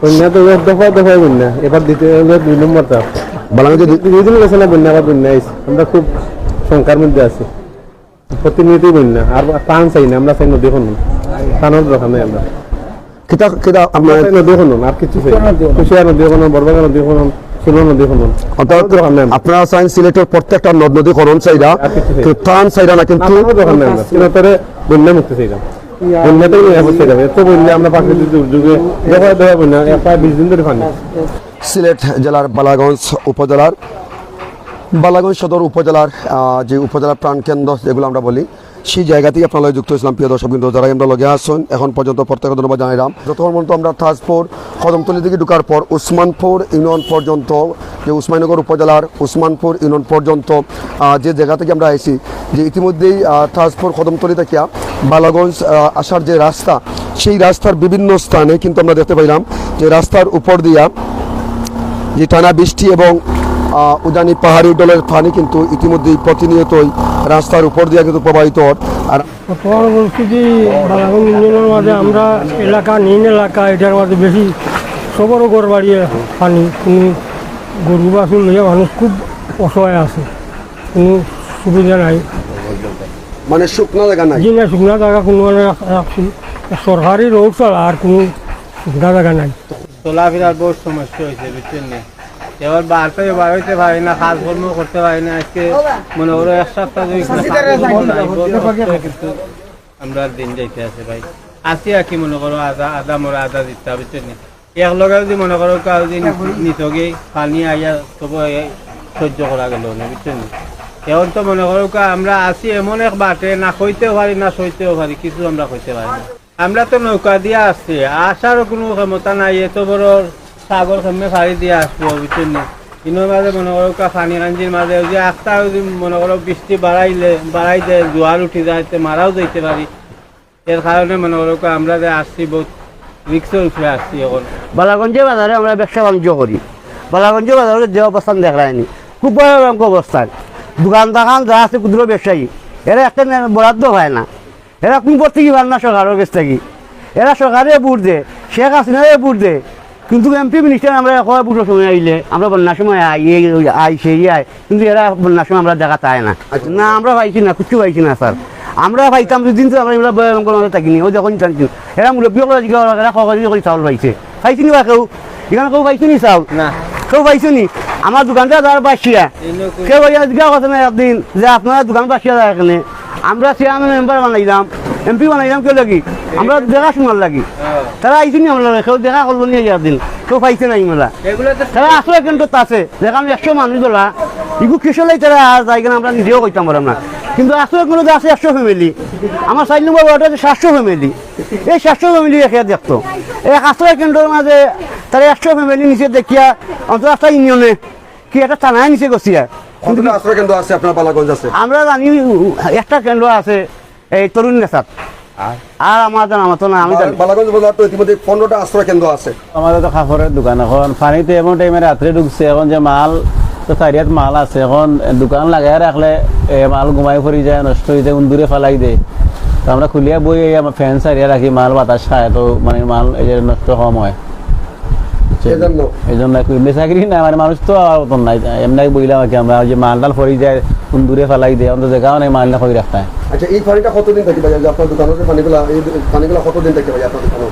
বন্যা তো দফা দফায় বন্যা। এবার দ্বিতীয় হলো দুই নম্বর চাপ বাংলাদেশে দুই দিন গেছে না বন্যা আবার বন্যা আইছে। আমরা খুব শঙ্কার মধ্যে আছি। প্রতিনিয়তই বন্যা। আর টান চাই না আমরা চাই নদী খনন। টানোর দরকার নেই আমরা কিতা কিতা আমরা আপনার নদী খনন আর কিছু চাই না। নদী খনন। বরবাগা নদী খনন সুলো নদী খনন অর্থাৎ দরকার নেই আমরা। আপনারা চাইন সিলেটের প্রত্যেকটা নদ নদী খনন চাইরা না। চাইরা না কিন্তু বন্যা মুক্তি চাই না বন্যাতেই নিরাপদ এত বন্যা আমরা প্রাকৃতিক দুর্যোগে দেখা দেখা বন্যা প্রায় বিশ দিন ধরে পানি সিলেট জেলার বালাগঞ্জ উপজেলার বালাগঞ্জ সদর উপজেলার যে উপজেলার প্রাণকেন্দ্র যেগুলো আমরা বলি সেই জায়গা থেকে আপনারা যুক্ত হয়েছিলাম প্রিয় দর্শক বিন্দু যারা আমরা লগে আসছেন এখন পর্যন্ত প্রত্যেক ধন্যবাদ জানাইলাম যতক্ষণ পর্যন্ত আমরা তাজপুর কদমতলি থেকে ঢুকার পর উসমানপুর ইউনিয়ন পর্যন্ত যে উসমানগর উপজেলার উসমানপুর ইউনিয়ন পর্যন্ত যে জায়গা থেকে আমরা আইছি যে ইতিমধ্যেই আহ, তাজপুর কদমতলি থেকে বালাগঞ্জ আসার যে রাস্তা, সেই রাস্তার বিভিন্ন স্থানে কিন্তু আমরা দেখতে পাইলাম যে রাস্তার উপর দিয়া যে টানা বৃষ্টি এবং উজানি পাহাড়ি ডলের পানি কিন্তু ইতিমধ্যেই প্রতিনিয়তই রাস্তার উপর দিয়ে কিন্তু প্রবাহিত। আর বর্তমান পরিস্থিতি বালাগঞ্জ ইউনিয়নের মাঝে আমরা এলাকা, নিন এলাকা, এটার মাঝে বেশি সবরও ঘর বাড়িয়ে পানি। কোনো গরু বাছুর লইয়া মানুষ খুব অসহায় আছে। কোনো সুবিধা নাই। মানে শুকনো জায়গা নাই? যে না শুকনা জায়গা কোনো মানে রাখছি। সরকারি রোড চলা আর কোনো শুকনা জায়গা নাই। চলাফেরার বহুত সমস্যা হয়েছে বুঝছেন না? এবার বাড়তে বার হইতে পারি না কাজকর্ম করতে পারি না আজকে মনে করো এক সপ্তাহ কিন্তু আমরা দিন যাইতে আছে ভাই। আসি আর কি মনে করো আদা আদা মরা আদা দিতে হবে বুঝছেন না? এক লগে যদি মনে করো কাউ দিন নিতগে পানি আইয়া তবু এই সহ্য করা গেল না বুঝছেন না? এখন তো মনে করো আমরা আসি এমন এক বাটে, না কইতেও পারি, না সইতেও পারি, কিছু আমরা কইতে পারি না। আমরা তো নৌকা দিয়ে আসছি, আসারও কোনো ক্ষমতা নাই, এত বড় সাগর কেমনে ফাড়ি দিয়ে আসব বুঝছেন না ইনোর মাঝে মনে করো পানি কাঞ্জির মাঝে যে যদি মনে করো বৃষ্টি বাড়াইলে, বাড়াই দেয়, জোয়ার উঠি যায় মারাও যাইতে পারি। এর কারণে মনে করো আমরা যে আসছি বহুত রিক্সের উপরে আসছি এখন। বালাগঞ্জে বাজারে আমরা ব্যবসা বাণিজ্য করি। বালাগঞ্জ বাজারে যে অবস্থান দেখায়নি, খুব ভয়ানক অবস্থান। দোকান দোকান যা আছে ক্ষুদ্র ব্যবসায়ী। এরা একটা বরাদ্দ হয় না। এরা কোন পর থেকে পান না সরকারের কাছ থেকে। এরা সরকারে বুট দে শেখ হাসিনারে বুট দে কিন্তু এমপি মিনিস্টার আমরা কয় বুটের সময় আইলে, আমরা বন্যার সময় আই আই, সেই, আই। কিন্তু এরা বন্যার সময় আমরা দেখা পাই না। না, আমরা পাইছি না কিছু পাইছি না, স্যার। আমরা পাইতাম দুদিন তো আমরা এগুলো থাকিনি, ওই যখন টানছি এরা মুরব্বী করে, এরা করে চাউল পাইছে। পাইছি নি বা কেউ? এখানে কেউ পাইছো নি চাউল? না। কেউ পাইছো নি? আমার দোকানটা যার বাসিয়া কেউ জিজ্ঞাসা করছে না একদিন যে আপনার দোকান বাসিয়া যায় এখানে আমরা চেয়ারম্যান মেম্বার বানাইলাম এমপি বানাইলাম কেউ লাগি? আমরা দেখা শোনার লাগি। তারা আইসি নি আমরা কেউ দেখা করব নি একদিন কেউ পাইছে নাই মেলা তারা আসলে কিন্তু আছে। দেখাম একশো মানুষ গলা। ইগু কিসলাই তারা যাই কিনা আমরা নিজেও কইতাম পারলাম না কিন্তু আসলে কোনো আছে একশো ফ্যামিলি আমার চার নম্বর ওয়ার্ডে আছে সাতশো ফ্যামিলি এই সাতশো ফ্যামিলি একে দেখতো এই আশ্রয় কেন্দ্রের মাঝে তারা একশো ফ্যামিলি নিচে দেখিয়া অন্তত একটা ইউনিয়নে কি একটা থানায় নিচে গছিয়া। কতটা আশ্রয় কেন্দ্র আছে আপনার আমরা জানি একটা কেন্দ্র আছে এই তরুণ নেশাত আর? আমার জানা মতো না আমি বালাগঞ্জ বাজার তো ইতিমধ্যে পনেরোটা আশ্রয় কেন্দ্র আছে। আমাদের তো কাপড়ের দোকান এখন। পানিতে এমন টাইমে রাত্রে ঢুকছে এখন যে মাল তো চারিয়াত মাল আছে এখন। দোকান লাগাই রাখলে এ মাল ঘুমাই পড়ি যায় নষ্ট হয়ে যায় উন্দুরে ফেলাই দেয়। তো আমরা খুলিয়া বই আমার ফ্যান সারিয়া রাখি মাল বাতাস খায় তো মানে মাল এই যে নষ্ট কম হয়? এই জন্য। এমনি চাকরি না মানে মানুষ তো আর নাই। এমনি বইলাম আর কি আমরা যে মাল টাল পড়ি যায় উন্দুরে ফেলাই দেয় অন্ত জায়গাও নেই মাল না রাখতে আচ্ছা এই পানিটা কতদিন থাকে ভাই? আপনার দোকানের পানিগুলা এই পানিগুলা কতদিন থাকে ভাই আপনার দোকানে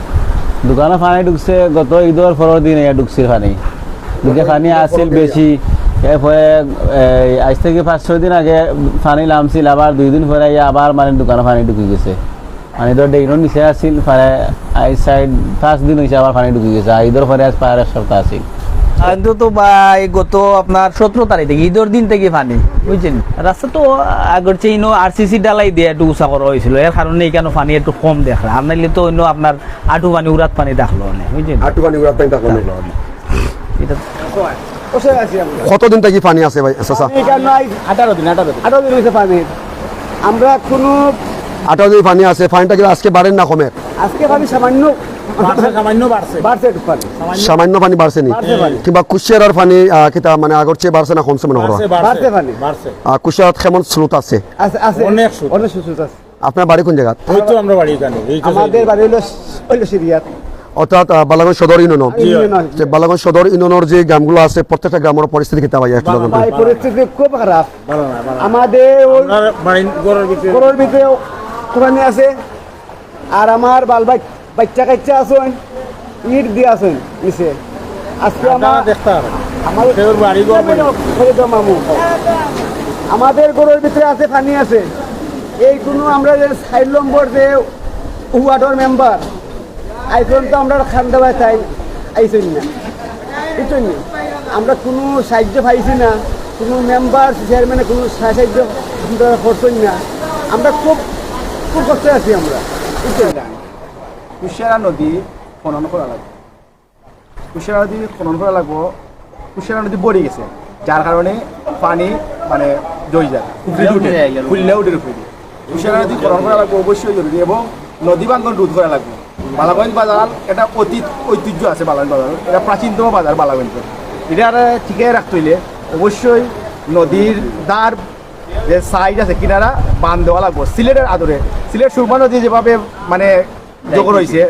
দোকানে পানি ঢুকছে গত ঈদের পরের দিন এয়া ঢুকছে পানি। দুকে পানি আসছিল বেশি এরপরে আজ থেকে পাঁচ ছয় দিন আগে পানি নামছিল আবার দুই দিন পরে আবার মানে দোকানে পানি ঢুকে গেছে। মানে ধর ডেইনের নিচে আসছিল পরে আই সাইড পাঁচ দিন হয়েছে আবার পানি ঢুকে গেছে আর ঈদের পরে আজ পার এক সপ্তাহ আসছিল কিন্তু তো ভাই গত আপনার সতেরো তারিখ থেকে ঈদের দিন থেকে পানি বুঝছেন? রাস্তা তো আগের চেয়ে ইনো আরসিসি ডালাই দিয়ে একটু উঁচা করা হয়েছিল এর কারণে এখানে পানি একটু কম দেখা আর নাইলে তো অন্য আপনার আটু পানি উড়াত পানি দেখল না বুঝছেন? আটু পানি উড়ার পানি থাকল এটা কতদিন থেকে পানি আছে ভাই আঠারো দিন আঠারো দিন। আঠারো দিন হয়েছে পানি আমরা কোনো আঠারো দিন পানি আছে পানিটা কিন্তু আজকে বাড়েন না কমের আজকে পানি সামান্য সামান্য বাড়ছে। বাড়ছে একটু পানি। সামান্য বাড়ছে নি। কিংবা কুশিয়ারার পানি কিতা মানে আগর চেয়ে বাড়ছে না কমছে মনে করো? আহ, কেমন স্রোত আছে? আছে আছে। অনেক অনেক সুযোগ আছে। আপনার বাড়ি কোন জায়গা আমাদের বাড়ি হলো সিরিয়াত। অর্থাৎ বালাগঞ্জ সদর ইউনিয়ন। যে বালাগঞ্জ সদর ইউনিয়নের যে গ্রামগুলো আছে প্রত্যেকটা গ্রামের পরিস্থিতি খেতে পাই একটু পরিস্থিতি খুব খারাপ। আমাদের ঘরের ভিতরে কোরআনি আছে আর আমার বাল বাচ্চা কাচ্চা আছেন ইট দিয়ে আছেন নিচে। আজকে আমার আমাদের মামু। আমাদের গরুর ভিতরে আছে পানি আছে। এই কোনো আমরা যে সাইড নম্বর যে ওয়ার্ডর মেম্বার আইসন তো আমরা খান্দা বাই চাই আইসন না। বুঝছেন নি? আমরা কোনো সাহায্য পাইছি না কোনো মেম্বার চেয়ারম্যানে কোনো সাহায্য করছেন না। আমরা খুব খুব কষ্টে আছি আমরা। কুশিয়ারা নদী খনন করা লাগবে। কুশিয়ারা নদী খনন করা লাগবো। কুশিয়ারা নদী বড়ে গেছে যার কারণে পানি মানে জয় যায়। উঠে। খুললে উঠে উঠে কুশিয়ারা নদী খনন করা লাগবে অবশ্যই জরুরি এবং নদী বাঙ্গন রোধ করা লাগবে। বালাগঞ্জ বাজার এটা অতীত ঐতিহ্য আছে বালাগঞ্জ বাজার। এটা প্রাচীনতম বাজার বালাগঞ্জের। এটা ঠিকই রাখতে হইলে অবশ্যই নদীর দ্বার যে সাইড আছে কিনারা বান দেওয়া লাগবো সিলেটের আদরে। সিলেট সুরমা নদী যেভাবে মানে যোগ রয়েছে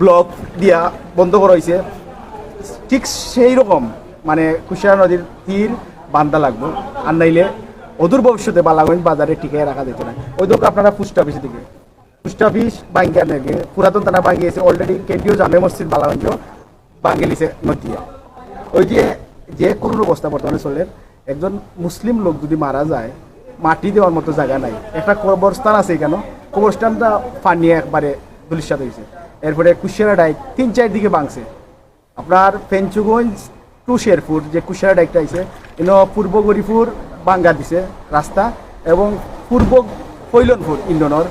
ব্লক দিয়া বন্ধ করা হয়েছে ঠিক সেই রকম মানে কুশিয়ারা নদীর তীর বান্ধা লাগবে। আর নাইলে অদূর ভবিষ্যতে বালাগঞ্জ বাজারে টিকে রাখা যেত না ওই দোক আপনারা পোস্ট অফিস থেকে পোস্ট অফিস বাঙ্গিয়া নাকি পুরাতন থানা বাঙ্গিয়েছে অলরেডি কেন্দ্রীয় জামে মসজিদ বালাগঞ্জ বাঙ্গিলিছে নদিয়া। ওই যে যে করুণ অবস্থা বর্তমানে চলে। একজন মুসলিম লোক যদি মারা যায়, মাটি দেওয়ার মতো জায়গা নাই। একটা কবরস্থান আছে কেন কবরস্থানটা ফানিয়ে একবারে ধুলিসাত হয়েছে। এরপরে কুশিয়ারা ডাইক তিন চার দিকে বাংছে আপনার পেঞ্চুগঞ্জ টু শেরপুর যে কুশিয়ারা ডাইকটা আছে এনে পূর্ব গরিপুর বাঙ্গা দিছে রাস্তা এবং পূর্ব কৈলনপুর ইন্ডোনর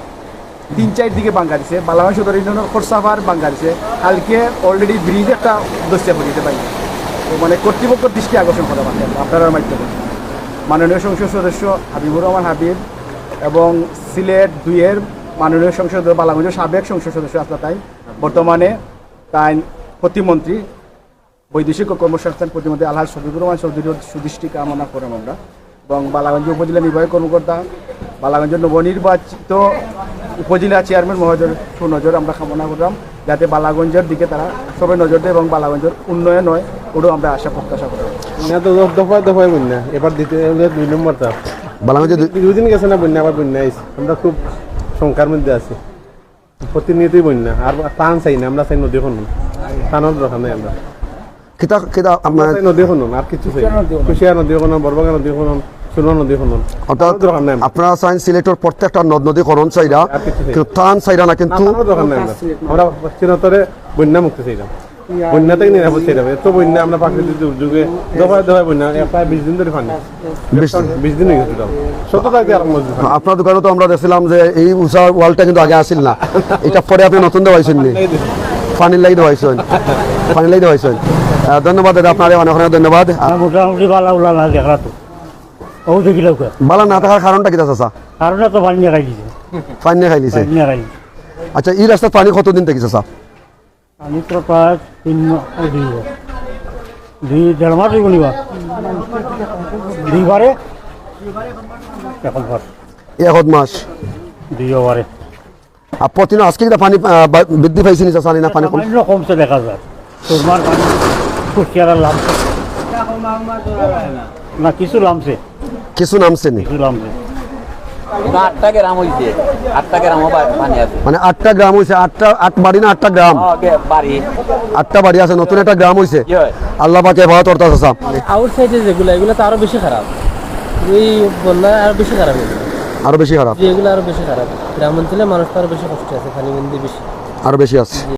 তিন চার দিকে বাঙ্গা দিছে। বালামাই সদর ইউনিয়নের খরসাভার বাঙ্গা দিছে। কালকে অলরেডি ব্রিজ একটা দস্যা করে দিতে পারি তো মানে কর্তৃপক্ষের দৃষ্টি আকর্ষণ করা মানে আপনার মাধ্যমে। মাননীয় সংসদ সদস্য হাবিবুর রহমান হাবিব এবং সিলেট দুইয়ের মাননীয় সংসদ বালাগঞ্জের সাবেক সংসদ সদস্য আসলা তাই। বর্তমানে তাই প্রতিমন্ত্রী, বৈদেশিক ও কর্মসংস্থান প্রতিমন্ত্রী আলহাজ শফিকুর রহমান চৌধুরীর সুদৃষ্টি কামনা করেন আমরা। এবং বালাগঞ্জ উপজেলা নির্বাহী কর্মকর্তা বালাগঞ্জের নবনির্বাচিত উপজেলা চেয়ারম্যান মহোদয়ের সুনজর আমরা কামনা করলাম যাতে বালাগঞ্জের দিকে তারা সবাই নজর দেয় এবং বালাগঞ্জের উন্নয়ন হয় ওটাও আমরা আশা প্রত্যাশা করি। না তো দফায় দফায় বন্যা এবার দ্বিতীয় দুই নম্বরটা বালাগঞ্জে দুদিন গেছে না বন্যা আবার বন্যা আইছে। আমরা খুব শঙ্কার মধ্যে আছি। প্রতিনিয়তই বন্যা আর টান চাই না আমরা চাই নদী খনন। টানোর দরকার নাই আমরা কিতা কিতা আমরা নদী খনন আর কিছু চাই না। কুশিয়ারা নদী খনন বরবাগা নদী খনন অর্থাৎ। আপনারা চাইন সিলেটের প্রত্যেকটা নদ নদী করণ চাইরা আর কিছু চাই না। কিন্তু টান চাইরা না না, কিন্তু টানোর দরকার নাই আমরা আমরা চিরতরে বন্যা মুক্তি চাইলাম বন্যা থেকে নিরাপদ চাইলাম এত বন্যা আমরা প্রাকৃতিক দুর্যোগে দফায় দফায় বন্যা প্রায় বিশ দিন ধরে পানি। বিশ দিন। হয়ে গেছে তাও সত্য থাকতে আর মজবুত পানি। আপনার দোকানে তো আমরা দেখছিলাম যে এই উষা ওয়ালটা কিন্তু আগে আসিল না। এটা পরে আপনি নতুন দেওয়াইছেন নি। পানির লাগি দেওয়াইছেন। পানির লাগি দেওয়াইছেন। ধন্যবাদ দাদা আপনার অনেক অনেক ধন্যবাদ। মোটামুটি তো। ও দেখিল বালা না থাকার কারণটা কি চাচা? কারণে তো পানি খাই দিছে পানি খাই নিছে পানি খাই আচ্ছা এই রাস্তার পানি কতদিন থেকে চাচা? আমি তো প্রায় তিন মাস দুই দুই দেড় মাস হইব নিবা। দুইবারে। এখন বার এক মাস? দুইবারে আর প্রতিদিন আজকে কিনা পানি বৃদ্ধি পাইছে নি চাচা না পানি কম কমছে দেখা যায়। সুরমার পানি কুচিয়ারা লামছে। না কিছু লামছে। কিছু নামছে। নি আটটা গ্রাম হয়েছে আটটা গ্রামও পানি আছে। মানে আটটা গ্রাম হয়েছে আটটা আট বাড়ি না আটটা গ্রাম? বাড়ি। আটটা বাড়ি আছে নতুন একটা গ্রাম হয়েছে আল্লাহ পাকে ভাত অর্থ চাচা আউটসাইডে যেগুলো এগুলো তো আরও বেশি খারাপ। বন্যা আরও বেশি খারাপ আরও বেশি খারাপ? এগুলো আরও বেশি খারাপ। গ্রাম অঞ্চলে মানুষ তো আরও বেশি কষ্ট আছে পানি বেশি। আরও বেশি আছে।